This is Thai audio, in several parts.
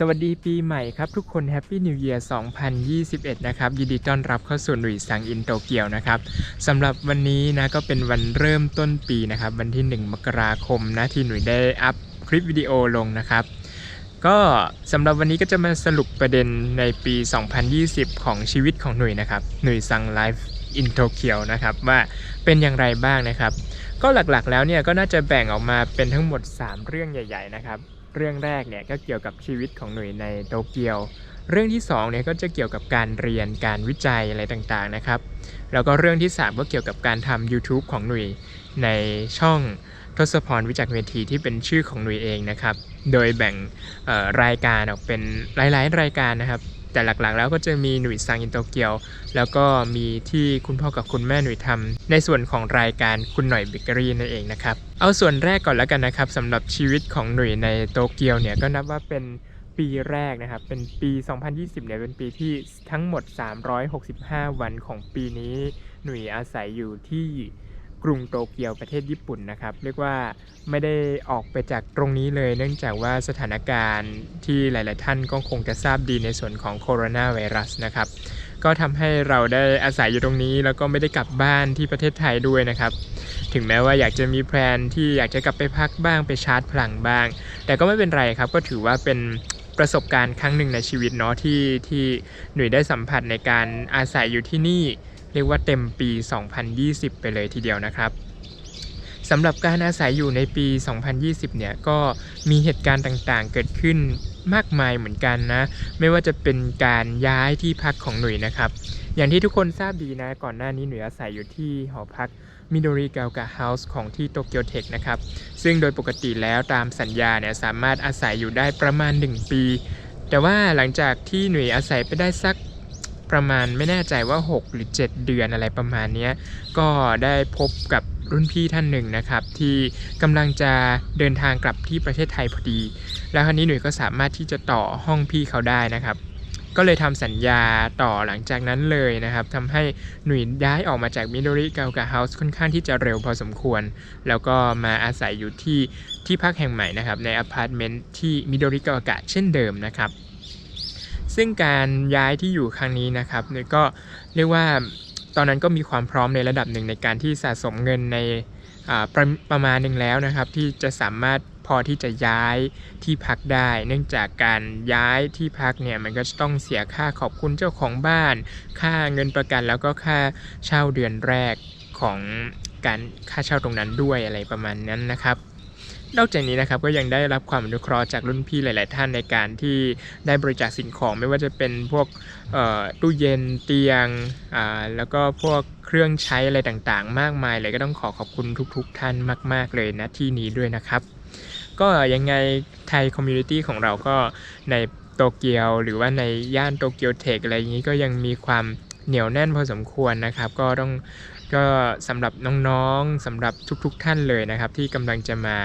สวัสดีปีใหม่ครับทุกคน Happy New Year 2021 นะครับยินดีต้อนรับเข้าสู่หนุ่ยสังอินโตเกียวนะครับสำหรับวันนี้นะก็เป็นวันเริ่มต้นปีนะครับ วันที่ 1 มกราคมนะที่หนุ่ยได้อัพคลิปวิดีโอลงนะครับ ก็สำหรับวันนี้ก็จะมาสรุปประเด็นในปี 2020 ของชีวิตของหนุ่ยนะครับหนุ่ยสังไลฟ์อินโตเกียวนะครับว่าเป็นอย่างไรบ้างนะครับ ก็หลักๆแล้วเนี่ยก็น่าจะแบ่งออกมาเป็นทั้งหมด 3 เรื่องใหญ่ ๆ นะครับ เรื่องแรกเนี่ยก็เกี่ยวกับชีวิตของหนุ่ยในโตเกียว เรื่องที่2เนี่ยก็จะเกี่ยวกับการเรียนการวิจัยอะไรต่างๆนะครับ แล้วก็เรื่องที่ 3 ก็เกี่ยวกับการทำ YouTube ของหนุ่ยในช่องทศพรวิจักเวทีที่เป็นชื่อของหนุ่ยเองนะครับ โดยแบ่งรายการออกเป็นหลายๆ รายการนะครับ แต่หลักๆ แล้วก็จะมีหนุ่ยซังอินโตเกียว แล้วก็มีที่คุณพ่อกับคุณแม่หนุ่ยทำในส่วนของรายการคุณหน่อยเบเกอรี่นั่นเองนะครับ เอาส่วนแรกก่อนแล้วกันนะครับสำหรับชีวิตของหนุ่ยในโตเกียวเนี่ยก็นับว่าเป็นปีแรกนะครับ เป็นปี 2020 เนี่ย เป็นปีที่ทั้งหมด 365 วันของปีนี้ หนุ่ยอาศัยอยู่ที่ กรุงโตเกียวประเทศญี่ปุ่นนะครับ เรียกว่าไม่ได้ออกไปจากตรงนี้เลย เนื่องจากว่าสถานการณ์ที่หลาย ๆ ท่านก็คงจะทราบดีในส่วนของโคโรนาไวรัสนะครับ ก็ทำให้เราได้อาศัยอยู่ตรงนี้ แล้วก็ไม่ได้กลับบ้านที่ประเทศไทยด้วยนะครับ ถึงแม้ว่าอยากจะมีแพลนที่อยากจะกลับไปพักบ้างไปชาร์จพลังบ้าง แต่ก็ไม่เป็นไรครับ ก็ถือว่าเป็นประสบการณ์ครั้งหนึ่งในชีวิตเนาะที่ที่หนุ่ยได้สัมผัสในการอาศัยอยู่ที่นี่ เรียกว่าเต็มปี 2020 ไปเลยทีเดียวนะครับสำหรับการอาศัยอยู่ในปี 2020 เนี่ยก็มีเหตุการณ์ต่างๆ เกิดขึ้นมากมายเหมือนกันนะ ไม่ว่าจะเป็นการย้ายที่พักของหนุ่ยนะครับ อย่างที่ทุกคนทราบดีนะ ก่อนหน้านี้หนุ่ยอาศัยอยู่ที่หอพักมิโดริเกากะเฮาส์ของที่โตเกียวเทคนะครับ ซึ่งโดยปกติแล้วตามสัญญาเนี่ยสามารถอาศัยอยู่ได้ประมาณ 1 ปี แต่ว่าหลังจากที่หนุ่ยอาศัยไปได้สัก ประมาณไม่แน่ใจว่า 6 หรือ 7 เดือนอะไรประมาณนี้ก็ได้พบกับรุ่นพี่ท่านหนึ่งนะครับ ที่กำลังจะเดินทางกลับที่ประเทศไทยพอดี แล้วคราวนี้หนุ่ยก็สามารถที่จะต่อห้องพี่เขาได้นะครับ ก็เลยทำสัญญาต่อหลังจากนั้นเลยนะครับทำให้หนุ่ยย้ายออกมาจากมิโดริเกากะเฮาส์ค่อนข้างที่จะเร็วพอสมควร แล้วก็มาอาศัยอยู่ที่ที่พักแห่งใหม่นะครับในอพาร์ตเมนต์ที่มิโดริเกากะเช่นเดิมนะครับ ซึ่งการย้ายที่อยู่ครั้งนี้นะครับหนุ่ยก็เรียกว่าตอนนั้นก็มีความพร้อมในระดับหนึ่งในการที่สะสมเงินในประประมาณหนึ่งแล้วนะครับ ที่จะสามารถพอที่จะย้ายที่พักได้ เนื่องจากการย้ายที่พักเนี่ยมันก็จะต้องเสียค่าขอบคุณเจ้าของบ้าน ค่าเงินประกันแล้วก็ค่าเช่าเดือนแรกของการค่าเช่าตรงนั้นด้วยอะไรประมาณนั้นนะครับ นอกจากนี้นะครับก็ยังได้รับความอนุเคราะห์จากรุ่นพี่หลาย ๆ ท่านในการที่ได้บริจาคสิ่งของไม่ว่าจะเป็นพวกตู้เย็นเตียงแล้วก็พวกเครื่องใช้อะไรต่างๆ มากมายเลยก็ต้องขอขอบคุณทุก ๆ ท่านมาก ๆ เลยนะที่นี้ด้วยนะครับ ก็ยังไงไทยคอมมูนิตี้ของเราก็ในโตเกียวหรือว่าในย่านโตเกียวเทคอะไรอย่างนี้ก็ยังมีความเหนียวแน่นพอสมควรนะครับ ก็ต้องก็สำหรับน้องๆสำหรับทุกๆท่านเลยนะครับ ที่กำลังจะมา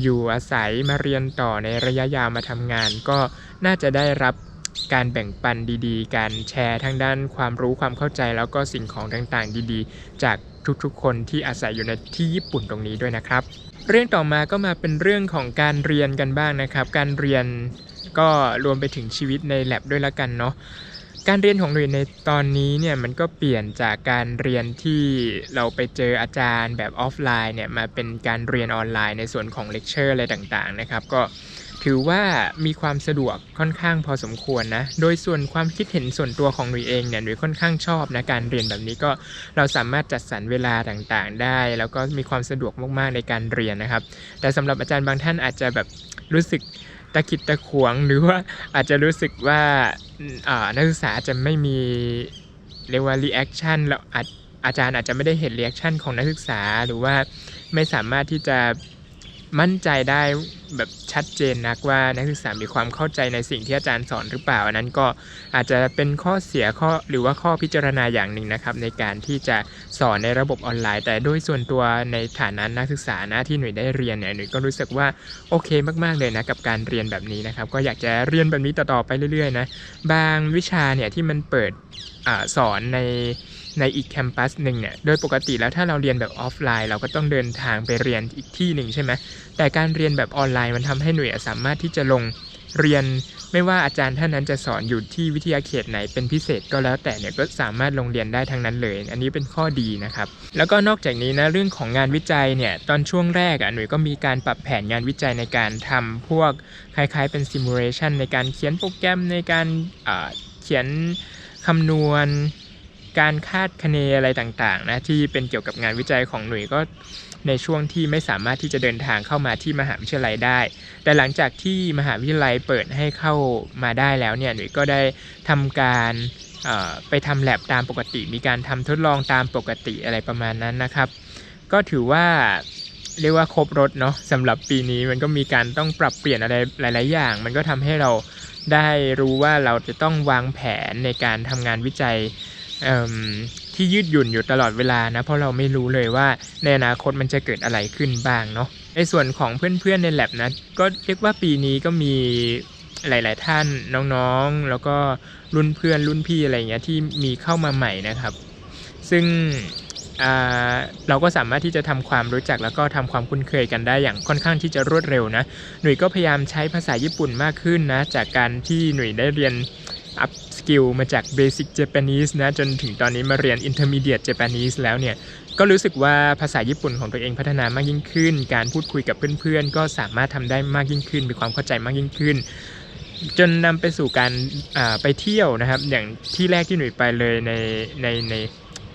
อยู่อาศัยมาเรียนต่อในระยะยาวมาทำงาน ก็น่าจะได้รับการแบ่งปันดีๆ การแชร์ทางด้านความรู้ความเข้าใจแล้วก็สิ่งของต่างๆ ดีๆ จากทุกๆ คนที่อาศัยอยู่ในที่ญี่ปุ่นตรงนี้ด้วยนะครับ เรื่องต่อมาก็มาเป็นเรื่องของการเรียนกันบ้างนะครับ การเรียนก็รวมไปถึงชีวิตใน lab ด้วยละกันเนาะ การเรียนของหนุ่ยในตอนนี้เนี่ยมันก็เปลี่ยนจากการเรียนที่เราไปเจออาจารย์แบบออฟไลน์เนี่ยมาเป็นการเรียนออนไลน์ในส่วนของเลคเชอร์อะไรต่างๆนะครับก็ถือว่ามีความสะดวกค่อนข้างพอสมควรนะ โดยส่วนความคิดเห็นส่วนตัวของหนุ่ยเองเนี่ยหนุ่ยค่อนข้างชอบนะการเรียนแบบนี้ก็เราสามารถจัดสรรเวลาต่างๆ ได้ แล้วก็มีความสะดวกมากๆในการเรียนนะครับ แต่สำหรับอาจารย์บางท่านอาจจะแบบรู้สึก ตะขิดตะขวงหรือว่าอาจจะรู้สึกว่าานักศึกษาอาจจะไม่มีเรียกว่า reaction แล้วอาจอาจารย์อาจจะไม่ได้เห็น reaction ของนักศึกษาหรือว่าไม่สามารถที่จะ มั่นใจได้แบบชัดเจนนักว่านักศึกษามีความเข้าใจในสิ่งที่อาจารย์สอนหรือเปล่าอันนั้นก็อาจจะเป็นข้อเสียข้อหรือว่าข้อพิจารณาอย่างหนึ่งนะครับ ในการที่จะสอนในระบบออนไลน์ แต่โดยส่วนตัวในฐานะนักศึกษานะที่หน่วยได้เรียนเนี่ยหน่วยก็รู้สึกว่าโอเคมากๆเลยนะกับการเรียนแบบนี้นะครับ ก็อยากจะเรียนแบบนี้ต่อๆไปเรื่อยๆนะบางวิชาเนี่ยที่มันเปิดอสอนใน ในอีกแคมปัสหนึ่งเนี่ยโดยปกติแล้วถ้าเราเรียนแบบออฟไลน์ เราก็ต้องเดินทางไปเรียนอีกที่หนึ่งใช่ไหมแต่การเรียนแบบออนไลน์มันทำให้หน่วยสามารถที่จะลงเรียนไม่ว่าอาจารย์ท่านนั้นจะสอนอยู่ที่วิทยาเขตไหนเป็นพิเศษก็แล้วแต่เนี่ยก็สามารถลงเรียนได้ทั้งนั้นเลย อันนี้เป็นข้อดีนะครับ แล้วก็นอกจากนี้นะเรื่องของงานวิจัยเนี่ยตอนช่วงแรกอะหน่วยก็มีการปรับแผนงานวิจัยในการทำพวกคล้ายๆ เป็นซิมูเลชันในการเขียนโปรแกรมในการเขียนคำนวณ การคาดคะเนอะไรต่างๆนะที่เป็นเกี่ยวกับงานวิจัยของหน่วยก็ในช่วงที่ไม่สามารถที่จะเดินทางเข้ามาที่มหาวิทยาลัยได้ แต่หลังจากที่มหาวิทยาลัยเปิดให้เข้ามาได้แล้วเนี่ยหน่วยก็ได้ทำการไปทำแลบตามปกติ มีการทำทดลองตามปกติอะไรประมาณนั้นนะครับ ก็ถือว่าเรียกว่าครบรถเนาะสำหรับปีนี้มันก็มีการต้องปรับเปลี่ยนอะไรหลาย ๆ อย่าง มันก็ทำให้เราได้รู้ว่าเราจะต้องวางแผนในการทำงานวิจัย ที่ยืดหยุ่นอยู่ตลอดเวลานะเพราะเราไม่รู้เลยว่าในอนาคตมันจะเกิดอะไรขึ้นบ้างเนาะในส่วนของเพื่อนๆใน lab นะก็เรียกว่าปีนี้ก็มีหลาย ๆ ท่านน้องๆ แล้วก็รุ่นเพื่อนรุ่นพี่อะไรเงี้ยที่มีเข้ามาใหม่นะครับ ซึ่งเราก็สามารถที่จะทำความรู้จักแล้วก็ทำความคุ้นเคยกันได้อย่างค่อนข้างที่จะรวดเร็วนะ หนุ่ยก็พยายามใช้ภาษาญี่ปุ่นมากขึ้นนะ จากการที่หนุ่ยได้เรียน อัพสกิลมาจาก Basic Japanese นะจนถึงตอนนี้มาเรียน Intermediate Japanese แล้วเนี่ย ก็รู้สึกว่าภาษาญี่ปุ่นของตัวเองพัฒนามากยิ่งขึ้น การพูดคุยกับเพื่อนๆ ก็สามารถทำได้มากยิ่งขึ้น มีความเข้าใจมากยิ่งขึ้น จนนำไปสู่การไปเที่ยวนะครับ อย่างที่แรกที่หนุ่ยไปเลยในในใน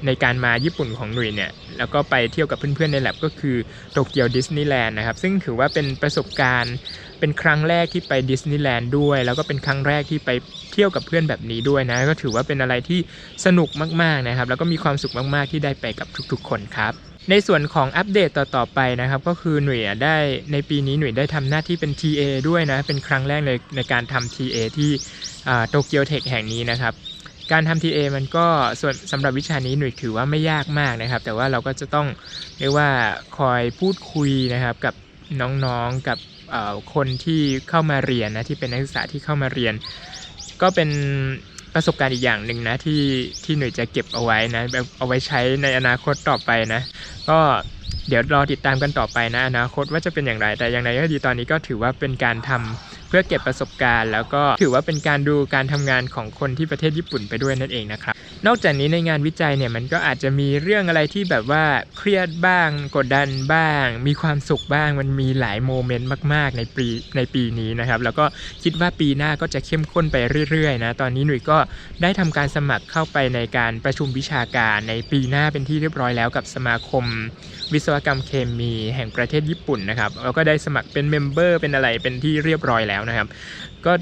ในการมาญี่ปุ่นของหนุ่ยเนี่ย แล้วก็ไปเที่ยวกับเพื่อนๆใน lab ก็คือโตเกียวดิสนีย์แลนด์นะครับ ซึ่งถือว่าเป็นประสบการณ์ เป็นครั้งแรกที่ไปดิสนีย์แลนด์ด้วย แล้วก็เป็นครั้งแรกที่ไปเที่ยวกับเพื่อนแบบนี้ด้วยนะ ก็ถือว่าเป็นอะไรที่สนุกมากๆนะครับ แล้วก็มีความสุขมากๆที่ได้ไปกับทุกๆ คนครับในส่วนของอัปเดตต่อ ๆ ไปนะครับ ก็คือหน่วยได้ในปีนี้หน่วยได้ทำหน้าที่เป็น TA ด้วยนะ เป็นครั้งแรกเลยในการทำ TA ที่โตเกียวเทคแห่งนี้นะครับ การทำ TA มันก็ส่วนสำหรับวิชานี้หน่วยถือว่าไม่ยากมากนะครับ แต่ว่าเราก็จะต้องเรียกว่าคอยพูดคุยนะครับกับน้องๆกับ คนที่เข้ามาเรียนนะที่เป็นนักศึกษาที่เข้ามาเรียน ก็เป็นประสบการณ์อีกอย่างหนึ่งนะที่ที่หน่วยจะเก็บเอาไว้นะแบบเอาไว้ใช้ในอนาคตต่อไปนะ ก็เดี๋ยวรอติดตามกันต่อไปนะอนาคตว่าจะเป็นอย่างไรแต่อย่างไรก็ดีตอนนี้ก็ถือว่าเป็นการทำเพื่อเก็บประสบการณ์ แล้วก็ถือว่าเป็นการดูการทำงานของคนที่ประเทศญี่ปุ่นไปด้วยนั่นเองนะครับ นอกจากนี้ในงานวิจัยเนี่ยมันก็อาจจะมีเรื่องอะไรที่แบบว่าเครียดบ้าง กดดันบ้าง มีความสุขบ้าง มันมีหลายโมเมนต์มากๆในปีในปีนี้นะครับ แล้วก็คิดว่าปีหน้าก็จะเข้มข้นไปเรื่อยๆนะ ตอนนี้หนุ่ยก็ได้ทำการสมัครเข้าไปในการประชุมวิชาการในปีหน้าเป็นที่เรียบร้อยแล้วกับสมาคม วิศวกรรมเคมีแห่งประเทศญี่ปุ่นนะครับแล้วก็ได้สมัครเป็นเมมเบอร์เป็นอะไรเป็นที่เรียบร้อยแล้วนะครับ ก็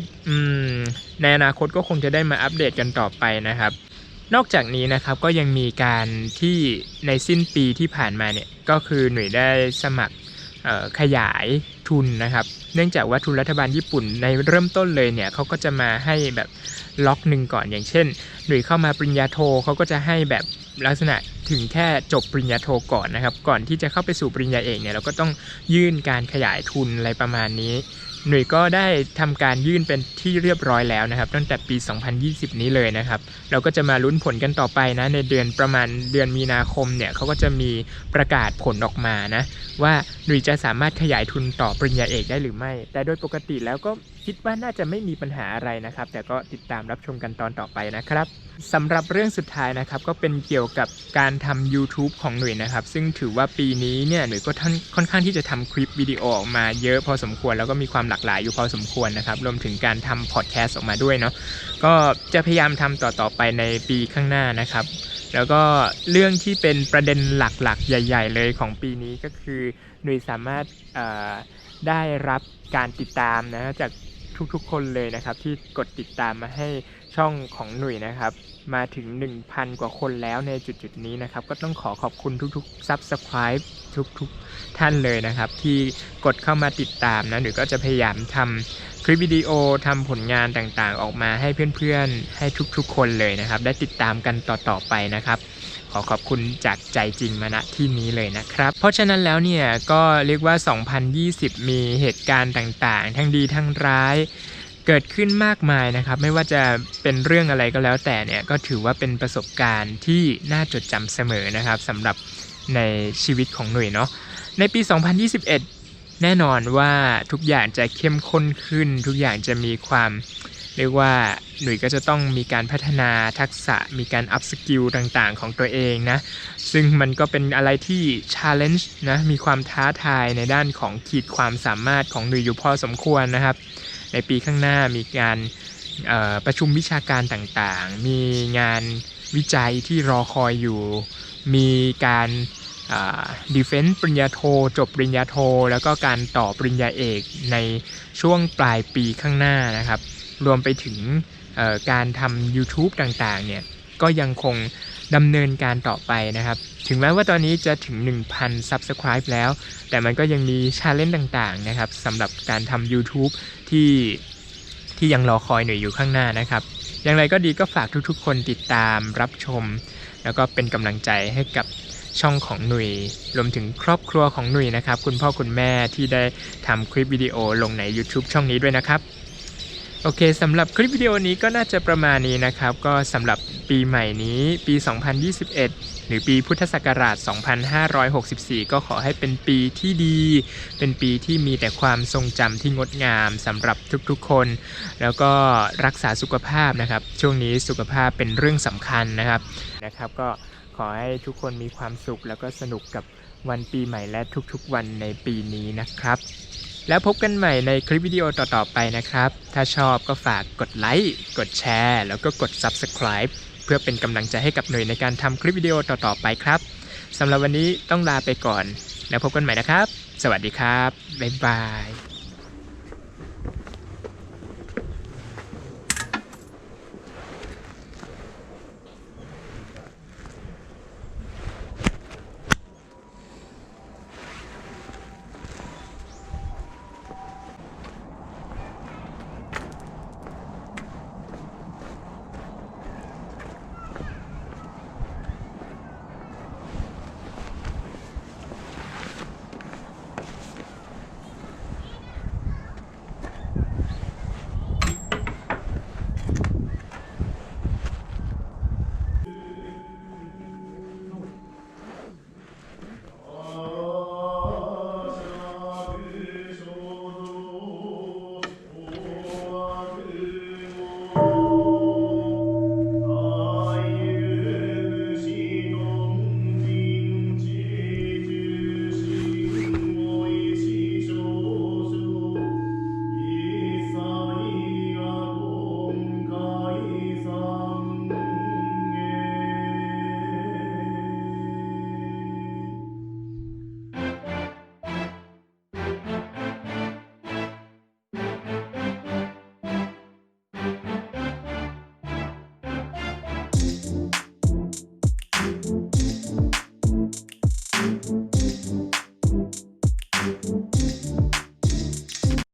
ในอนาคตก็คงจะได้มาอัปเดตกันต่อไปนะครับ นอกจากนี้นะครับก็ยังมีการที่ในสิ้นปีที่ผ่านมาเนี่ยก็คือหน่วยได้สมัครขยายทุนนะครับ เนื่องจากว่าทุนรัฐบาลญี่ปุ่นในเริ่มต้นเลยเนี่ยเขาก็จะมาให้แบบล็อกหนึ่งก่อนอย่างเช่น หน่วยเข้ามาปริญญาโทเขาก็จะให้แบบลักษณะถึงแค่จบปริญญาโทก่อนนะครับ ก่อนที่จะเข้าไปสู่ปริญญาเอกเนี่ยเราก็ต้องยื่นการขยายทุนอะไรประมาณนี้ หน่วยก็ได้ทำการยื่นเป็นที่เรียบร้อยแล้วนะครับ ตั้งแต่ปี 2020 นี้เลยนะครับ เราก็จะมาลุ้นผลกันต่อไปนะในเดือนประมาณเดือนมีนาคมเนี่ยเขาก็จะมีประกาศผลออกมานะว่าหนุ่ยจะสามารถขยายทุนต่อปริญญาเอกได้หรือไม่ แต่โดยปกติแล้วก็ คิดว่าน่าจะไม่มีปัญหาอะไรนะครับ แต่ก็ติดตามรับชมกันตอนต่อไปนะครับสำหรับเรื่องสุดท้ายนะครับ ก็เป็นเกี่ยวกับการทำ YouTube ของหนุ่ยนะครับ ซึ่งถือว่าปีนี้เนี่ยหนุ่ยก็ท่านค่อนข้างที่จะทำคลิปวิดีโอออกมาเยอะพอสมควร แล้วก็มีความหลากหลายอยู่พอสมควรนะครับรวมถึงการทำพอดแคสต์ออกมาด้วยเนาะก็จะพยายามทำต่อๆไปในปีข้างหน้านะครับแล้วก็เรื่องที่เป็นประเด็นหลักๆ ใหญ่ ๆ เลยของปีนี้ก็คือหนุ่ยสามารถได้รับการติดตามนะจาก ทุกๆ คนเลยนะครับ ที่กดติดตามมาให้ช่องของหนุ่ยนะครับ มาถึง 1,000 กว่าคนแล้วในจุดๆนี้นะครับ ก็ต้องขอขอบคุณทุกๆ Subscribe ทุกๆ ท่านเลยนะครับ ที่กดเข้ามาติดตามนะหนุ่ยก็จะพยายามทำคลิปวิดีโอทำผลงานต่างๆ ออกมาให้เพื่อนๆ ให้ทุกๆ คนเลยนะครับ ได้ติดตามกันต่อๆไปนะครับ อขอบคุณจากใจจริงมาณที่นี้เลยนะครับ เพราะฉะนั้นแล้วเนี่ยก็เรียกว่า 2020 มีเหตุการณ์ต่างๆ ทั้งดีทั้งร้ายเกิดขึ้นมากมายนะครับ ไม่ว่าจะเป็นเรื่องอะไรก็แล้วแต่เนี่ยก็ถือว่าเป็นประสบการณ์ที่น่าจดจำเสมอนะครับสำหรับในชีวิตของหนุ่ยเนาะในปี 2021 แน่นอนว่าทุกอย่างจะเข้มข้นขึ้น ทุกอย่างจะมีความ เรียกว่าหนุ่ยก็จะต้องมีการพัฒนาทักษะมีการอัพสกิลต่างๆ ของตัวเองนะ ซึ่งมันก็เป็นอะไรที่ challenge นะ มีความท้าทายในด้านของขีดความสามารถของหนุ่ยอยู่พอสมควรนะครับ ในปีข้างหน้ามีการประชุมวิชาการต่างๆ มีงานวิจัยที่รอคอยอยู่ มีการดีเฟนต์ปริญญาโท จบปริญญาโท แล้วก็การต่อปริญญาเอกในช่วงปลายปีข้างหน้านะครับ รวมไปถึงการทำ YouTube ต่างๆ เนี่ย ก็ยังคงดำเนินการต่อไปนะครับ ถึงแม้ว่าตอนนี้จะถึง 1,000 Subscribe แล้ว แต่มันก็ยังมีชาเลนจ์ต่างๆ นะครับสำหรับการทำ YouTube ที่ที่ยังรอคอยหน่วยอยู่ข้างหน้านะครับ อย่างไรก็ดีก็ฝากทุกๆ คนติดตามรับชม แล้วก็เป็นกำลังใจให้กับช่องของหนุ่ยรวมถึงครอบครัวของหนุ่ยนะครับ คุณพ่อคุณแม่ที่ได้ทำคลิปวิดีโอลงใน YouTube ช่องนี้ด้วยนะครับ โอเคสำหรับคลิปวิดีโอนี้ก็น่าจะประมาณนี้นะครับ ก็สำหรับปีใหม่นี้ปี 2021 หรือปีพุทธศักราช 2564 ก็ขอให้เป็นปีที่ดี เป็นปีที่มีแต่ความทรงจำที่งดงามสำหรับทุกๆคน แล้วก็รักษาสุขภาพนะครับ ช่วงนี้สุขภาพเป็นเรื่องสำคัญนะครับนะครับ ก็ขอให้ทุกคนมีความสุขแล้วก็สนุกกับวันปีใหม่และทุกๆวันในปีนี้นะครับ แล้วพบกันใหม่ในคลิปวิดีโอต่อๆไปนะครับ ถ้าชอบก็ฝากกดไลค์ กดแชร์ แล้วก็กด Subscribe เพื่อเป็นกำลังใจให้กับหน่วยในการทำคลิปวิดีโอต่อๆไปครับสำหรับวันนี้ต้องลาไปก่อน แล้วพบกันใหม่นะครับ สวัสดีครับ บ๊ายบาย